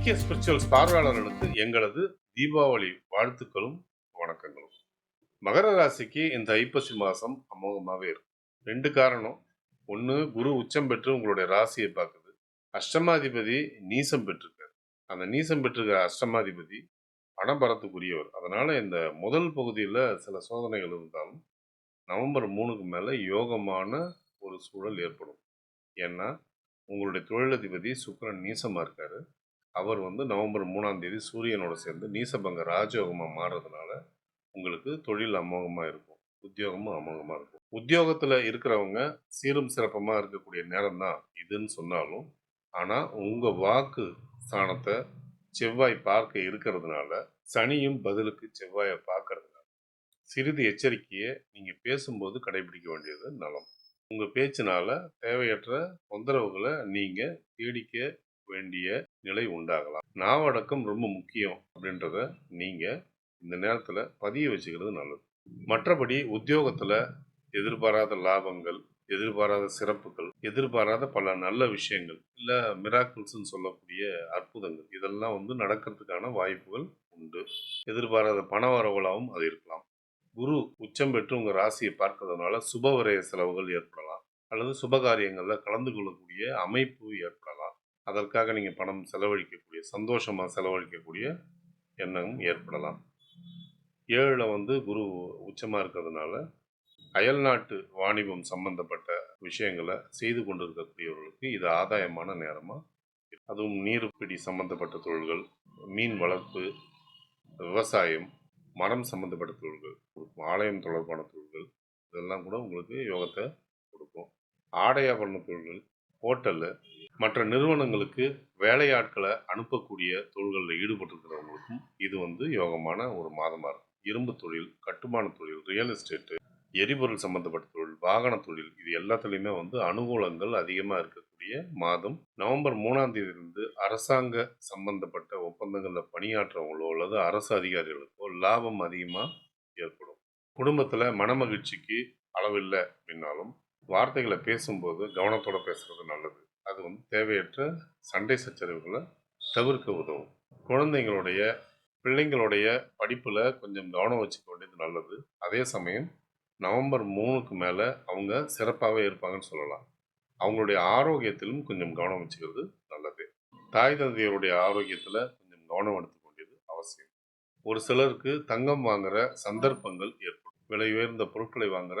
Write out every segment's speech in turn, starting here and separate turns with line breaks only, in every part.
GK spirituals பார்வையாளர்களுக்கு எங்களது தீபாவளி வாழ்த்துக்களும் வணக்கங்களும். மகர ராசிக்கு இந்த ஐப்பசி மாதம் அமோகமாகவே இருக்கும். ரெண்டு காரணம். ஒன்று குரு உச்சம் பெற்று உங்களுடைய ராசியை பார்க்குது. அஷ்டமாதிபதி நீசம் பெற்றிருக்காரு. அந்த நீசம் பெற்றிருக்கிற அஷ்டமாதிபதி பணபரத்துக்குரியவர் அதனால் இந்த முதல் பகுதியில் சில சோதனைகள் இருந்தாலும் நவம்பர் மூணுக்கு மேலே யோகமான ஒரு சூழல் ஏற்படும். ஏன்னா உங்களுடைய தொழிலதிபதி சுக்கரன் நீசமாக இருக்காரு. அவர் வந்து நவம்பர் மூணாம் தேதி சூரியனோட சேர்ந்து நீசபங்க ராஜயோகமாக மாறுறதுனால உங்களுக்கு தொழில் அமோகமாக இருக்கும் உத்தியோகமும் அமோகமாக இருக்கும். உத்தியோகத்தில் இருக்கிறவங்க சீரும் சிறப்பமாக இருக்கக்கூடிய நேரம் தான் இதுன்னு சொன்னாலும் ஆனால் உங்கள் வாக்கு ஸ்தானத்தை செவ்வாய் பார்க்க இருக்கிறதுனால சனியும் பதிலுக்கு செவ்வாயை பார்க்கறதுனால சிறிது எச்சரிக்கையை நீங்கள் பேசும்போது கடைபிடிக்க வேண்டியது நலம். உங்கள் பேச்சினால தேவையற்ற தொந்தரவுகளை நீங்கள் தேடிக்க வேண்டிய நிலை உண்டாகலாம். நாவடக்கம் ரொம்ப முக்கியம் அப்படின்றத நீங்கள் இந்த நேரத்தில் பதிய வச்சுக்கிறது நல்லது. மற்றபடி உத்தியோகத்தில் எதிர்பாராத லாபங்கள் எதிர்பாராத சிறப்புகள் எதிர்பாராத பல நல்ல விஷயங்கள் இல்லை மிராக்கிள்ஸ்னு சொல்லக்கூடிய அற்புதங்கள் இதெல்லாம் வந்து நடக்கிறதுக்கான வாய்ப்புகள் உண்டு. எதிர்பாராத பண வரவலாகவும் அது இருக்கலாம். குரு உச்சம் பெற்று உங்கள் ராசியை பார்க்கறதுனால சுப செலவுகள் ஏற்படலாம். அல்லது சுபகாரியங்களில் கலந்து கொள்ளக்கூடிய அமைப்பு ஏற்படலாம். அதற்காக நீங்கள் பணம் செலவழிக்கக்கூடிய சந்தோஷமாக செலவழிக்கக்கூடிய எண்ணம் ஏற்படலாம். ஏழில் வந்து குரு உச்சமாக இருக்கிறதுனால அயல்நாட்டு வாணிபம் சம்பந்தப்பட்ட விஷயங்களை செய்து கொண்டு இருக்கக்கூடியவர்களுக்கு இது ஆதாயமான நேரமாக அதுவும் நீர்ப்பிடி சம்பந்தப்பட்ட தொழில்கள் மீன் வளர்ப்பு விவசாயம் மரம் சம்பந்தப்பட்ட தொழில்கள் கொடுக்கும் ஆலயம் தொடர்பான தொழில்கள் இதெல்லாம் கூட உங்களுக்கு யோகத்தை கொடுக்கும். ஆடையாபரண தொழில்கள் ஹோட்டலு மற்ற நிறுவனங்களுக்கு வேலையாட்களை அனுப்பக்கூடிய தொழில்களில் ஈடுபட்டிருக்கிறவங்களுக்கும் இது வந்து யோகமான ஒரு மாதமாக இருக்கும் இரும்பு தொழில் கட்டுமான தொழில் ரியல் எஸ்டேட்டு எரிபொருள் சம்பந்தப்பட்ட தொழில் வாகன தொழில் இது எல்லாத்துலேயுமே வந்து அனுகூலங்கள் அதிகமாக இருக்கக்கூடிய மாதம். நவம்பர் மூணாம் தேதியிலிருந்து அரசாங்க சம்பந்தப்பட்ட ஒப்பந்தங்களில் பணியாற்றவங்களோ அல்லது அரசு அதிகாரிகளுக்கோ லாபம் அதிகமாக ஏற்படும். குடும்பத்தில் மனமகிழ்ச்சிக்கு அளவில்லை அப்படின்னாலும் வார்த்தைகளை பேசும்போது கவனத்தோடு பேசுறது நல்லது. அது வந்து தேவையற்ற சண்டை சச்சரவுகளை தவிர்க்க உதவும். குழந்தைங்களுடைய பிள்ளைங்களுடைய படிப்பில் கொஞ்சம் கவனம் வச்சுக்க வேண்டியது நல்லது. அதே சமயம் நவம்பர் மூணுக்கு மேலே அவங்க சிறப்பாகவே இருப்பாங்கன்னு சொல்லலாம். அவங்களுடைய ஆரோக்கியத்திலும் கொஞ்சம் கவனம் வச்சுக்கிறது நல்லது. தாய் தந்தையருடைய ஆரோக்கியத்தில் கொஞ்சம் கவனம் எடுத்துக்க வேண்டியது அவசியம். ஒரு சிலருக்கு தங்கம் வாங்குற சந்தர்ப்பங்கள் ஏற்படும். விலை உயர்ந்த பொருட்களை வாங்குற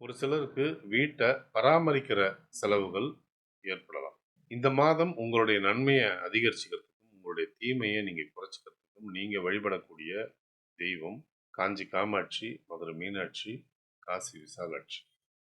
ஒரு சிலருக்கு வீட்டை பராமரிக்கிற செலவுகள் ஏற்படலாம். இந்த மாதம் உங்களுடைய நன்மையை அதிகரிச்சுக்கிறதுக்கும் உங்களுடைய தீமையை நீங்கள் குறைச்சிக்கிறதுக்கும் நீங்கள் வழிபடக்கூடிய தெய்வம் காஞ்சி காமாட்சி மதுரை மீனாட்சி காசி விசாலாட்சி.